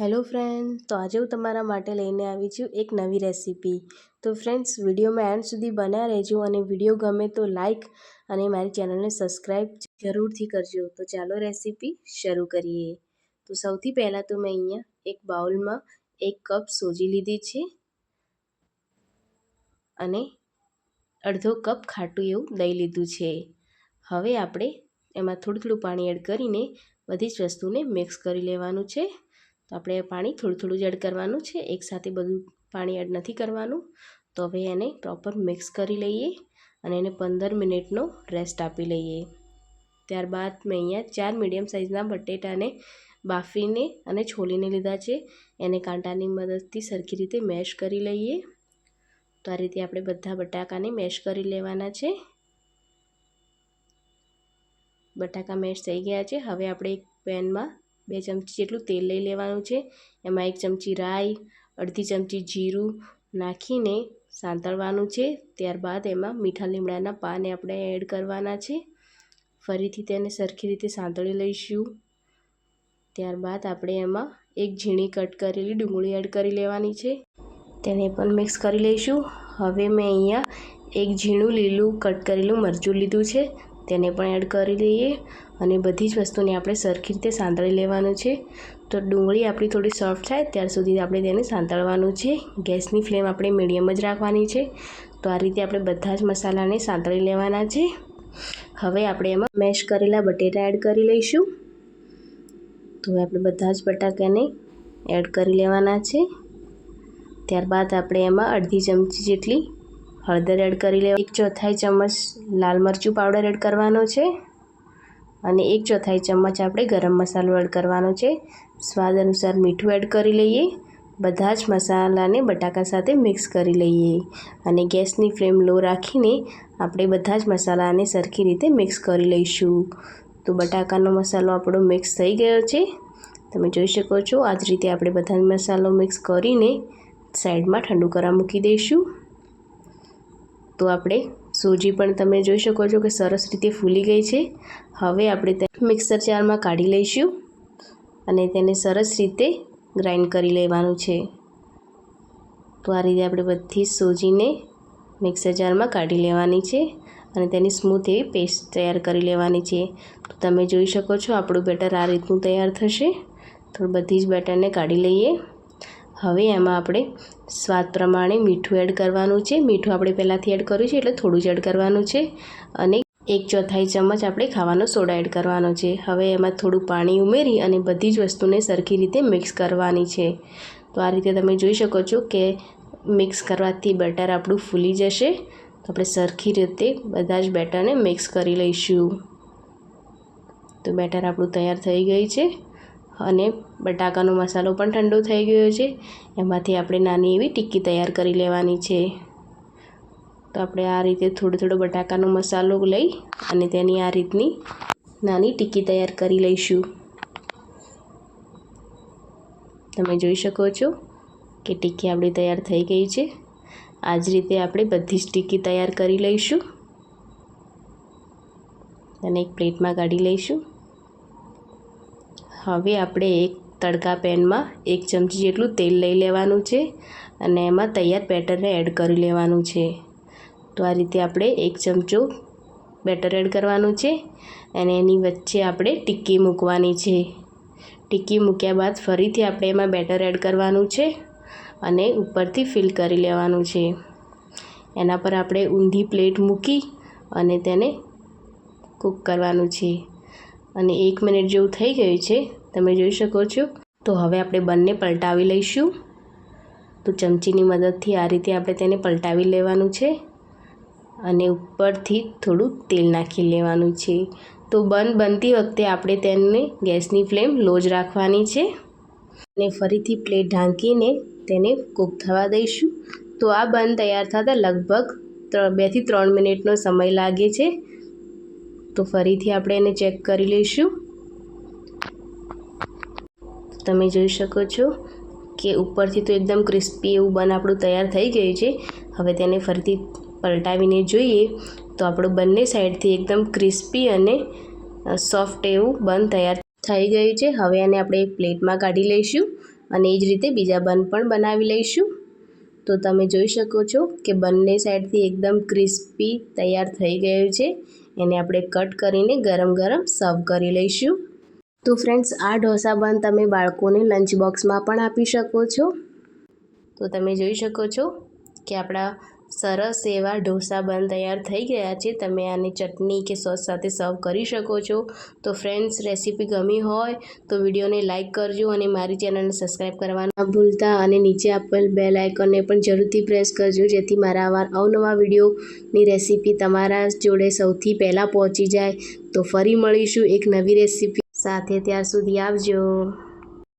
Hello friend, તો આજે હું તમારા માટે લઈને આવી છું એક નવી રેસીપી. તો ફ્રેન્ડ્સ, વિડીયોમાં એન્ડ સુધી બન્યા રહેજો અને વીડિયો ગમે તો લાઈક અને મારી ચેનલને સબસ્ક્રાઈબ જરૂરથી કરજો. તો ચાલો રેસીપી શરૂ કરીએ. તો સૌથી પહેલાં તો મેં અહીંયા એક બાઉલમાં એક કપ સોજી લીધી છે અને અડધો કપ ખાટું એવું દહીં લીધું છે. હવે આપણે એમાં થોડું થોડું પાણી એડ કરીને બધી જ વસ્તુને મિક્સ કરી લેવાનું છે. તો આપણે પાણી થોડું થોડું જ એડ કરવાનું છે. એકસાથે બધું પાણી એડ નથી કરવાનું. તો હવે એને પ્રોપર મિક્સ કરી લઈએ અને એને પંદર મિનિટનો રેસ્ટ આપી લઈએ. ત્યારબાદ મેં અહીંયા ચાર મીડિયમ સાઇઝના બટેટાને બાફીને અને છોલીને લીધા છે. એને કાંટાની મદદથી સરખી રીતે મેશ કરી લઈએ. તો આ રીતે આપણે બધા બટાકાને મેશ કરી લેવાના છે. બટાકા મેશ થઈ ગયા છે. હવે આપણે એક પેનમાં બે ચમચી જેટલું તેલ લઈ લેવાનું છે. એમાં એક ચમચી રાઈ, અડધી ચમચી જીરું નાખીને સાંતળવાનું છે. ત્યારબાદ એમાં મીઠા લીમડાના પાને આપણે એડ કરવાના છે. ફરીથી તેને સરખી રીતે સાંતળી લઈશું. ત્યારબાદ આપણે એમાં એક ઝીણી કટ કરેલી ડુંગળી એડ કરી લેવાની છે. તેને પણ મિક્સ કરી લઈશું. હવે મેં અહીંયા એક ઝીણું લીલું કટ કરેલું મરચું લીધું છે. તેને પણ એડ કરી લઈએ. અને બધી જ વસ્તુને આપણે સરખી રીતે સાંતળી લેવાનું છે. તો ડુંગળી આપણી થોડી સોફ્ટ થાય, ત્યાર સુધી આપણે તેને સાંતળવાનું છે. ગેસની ફ્લેમ આપણે મીડિયમ જ રાખવાની છે. તો આ રીતે આપણે બધા જ મસાલાને સાંતળી લેવાના છે. હવે આપણે એમાં મેશ કરેલા બટેટા એડ કરી લઈશું. તો આપણે બધા જ બટાકાને એડ કરી લેવાના છે. ત્યારબાદ આપણે એમાં અડધી ચમચી જેટલી હળદર એડ કરી લેવા એક ચોથાઈ ચમચ લાલ મરચું પાવડર એડ કરવાનો છે. અને એક ચોથાઈ ચમચ આપણે ગરમ મસાલો એડ કરવાનો છે. સ્વાદ અનુસાર મીઠું એડ કરી લઈએ. બધા જ મસાલાને બટાકા સાથે મિક્સ કરી લઈએ. અને ગેસની ફ્લેમ લો રાખીને આપણે બધા જ મસાલાને સરખી રીતે મિક્સ કરી લઈશું. તો બટાકાનો મસાલો આપણો મિક્સ થઈ ગયો છે. તમે જોઈ શકો છો, આ જ રીતે આપણે બધા જ મસાલો મિક્સ કરીને સાઈડમાં ઠંડુ કરવા મૂકી દઈશું. તો આપણે સોજી પણ તમે જોઈ શકો છો કે સરસ રીતે ફૂલી ગઈ છે. હવે આપણે મિક્સર જારમાં કાઢી લઈશું અને તેને સરસ રીતે ગ્રાઇન્ડ કરી લેવાનું છે. તો આ રીતે આપણે બધી સોજીને મિક્સર જારમાં કાઢી લેવાની છે અને તેની સ્મૂથ એવી પેસ્ટ તૈયાર કરી લેવાની છે. તો તમે જોઈ શકો છો આપણું બેટર આ રીતનું તૈયાર થશે. તો બધી જ બેટરને કાઢી લઈએ. હવે એમાં આપણે સ્વાદ પ્રમાણે મીઠું એડ કરવાનું છે. મીઠું આપણે પહેલાંથી એડ કર્યું છે એટલે થોડું જ એડ કરવાનું છે અને એક ચોથાઈ ચમચ આપણે ખાવાનો સોડા એડ કરવાનો છે. હવે એમાં થોડું પાણી ઉમેરી અને બધી જ વસ્તુને સરખી રીતે મિક્સ કરવાની છે. તો આ રીતે તમે જોઈ શકો છો કે મિક્સ કરવાથી બટર આપણું ફૂલી જશે. તો આપણે સરખી રીતે બધા જ બેટરને મિક્સ કરી લઈશું. તો બેટર આપણું તૈયાર થઈ ગઈ છે. અને બટાકાનો મસાલો પણ ઠંડો થઈ ગયો છે. એમાંથી આપણે નાની એવી ટિક્કી તૈયાર કરી લેવાની છે. તો આપણે આ રીતે થોડો થોડો બટાકાનો મસાલો લઈ અને તેની આ રીતની નાની ટિક્કી તૈયાર કરી લઈશું. તમે જોઈ શકો છો કે ટિક્કી આપણી તૈયાર થઈ ગઈ છે. આ જ રીતે આપણે બધી જ ટિક્કી તૈયાર કરી લઈશું. અને એક પ્લેટમાં કાઢી લઈશું. હવે આપણે એક તડકા પેનમાં એક ચમચી જેટલું તેલ લઈ લેવાનું છે અને એમાં તૈયાર બેટરને એડ કરી લેવાનું છે. તો આ રીતે આપણે એક ચમચો બેટર એડ કરવાનું છે અને એની વચ્ચે આપણે ટિક્કી મૂકવાની છે. ટિક્કી મૂક્યા બાદ ફરીથી આપણે એમાં બેટર એડ કરવાનું છે અને ઉપરથી ફિલ કરી લેવાનું છે. એના પર આપણે ઊંધી પ્લેટ મૂકી અને તેને કૂક કરવાનું છે. અને એક મિનિટ જેવું થઈ ગયું છે, તમે જોઈ શકો છો. તો હવે આપણે બંને પલટાવી લઈશું. તો ચમચીની મદદથી આ રીતે આપણે તેને પલટાવી લેવાનું છે અને ઉપરથી થોડું તેલ નાખી લેવાનું છે. તો બન બનતી વખતે આપણે તેને ગેસની ફ્લેમ લો જ રાખવાની છે. અને ફરીથી પ્લેટ ઢાંકીને તેને કૂક થવા દઈશું. તો આ બન તૈયાર થતાં લગભગ બેથી ત્રણ મિનિટનો સમય લાગે છે. તો ફરીથી આપણે એને ચેક કરી લઈશું. તમે જોઈ શકો છો કે ઉપરથી તો એકદમ ક્રિસ્પી એવું બન આપણું તૈયાર થઈ ગયું છે. હવે તેને ફરીથી પલટાવીને જોઈએ તો આપણું બંને સાઈડથી એકદમ ક્રિસ્પી અને સોફ્ટ એવું બન તૈયાર થઈ ગયું છે. હવે એને આપણે એક પ્લેટમાં કાઢી લઈશું અને એ જ રીતે બીજા બન પણ બનાવી લઈશું. તો તમે જોઈ શકો છો કે બંને સાઈડથી એકદમ ક્રિસ્પી તૈયાર થઈ ગયું છે. એને આપણે કટ કરીને ગરમ ગરમ સર્વ કરી લઈશું. તો ફ્રેન્ડ્સ, આ ઢોસા બન તમે બાળકોને લંચ બોક્સમાં પણ આપી શકો છો. તો તમે જોઈ શકો છો કે આપણા સરસ એવા ઢોસા બન તૈયાર થઈ ગયા છે. તમે આની ચટણી કે સોસ સાથે સર્વ કરી શકો છો. તો ફ્રેન્ડ્સ, રેસીપી ગમી હોય તો વિડીયોને લાઇક કરજો અને મારી ચેનલને સબસ્ક્રાઈબ કરવાના ભૂલતા અને નીચે આપેલ બેલ આઇકોનને પણ જરૂરથી પ્રેસ કરજો, જેથી મારા આવા અવનવા વિડીયોની રેસીપી તમારા જોડે સૌથી પહેલાં પહોંચી જાય. તો ફરી મળીશું એક નવી રેસીપી સાથે. ત્યાં સુધી આવજો.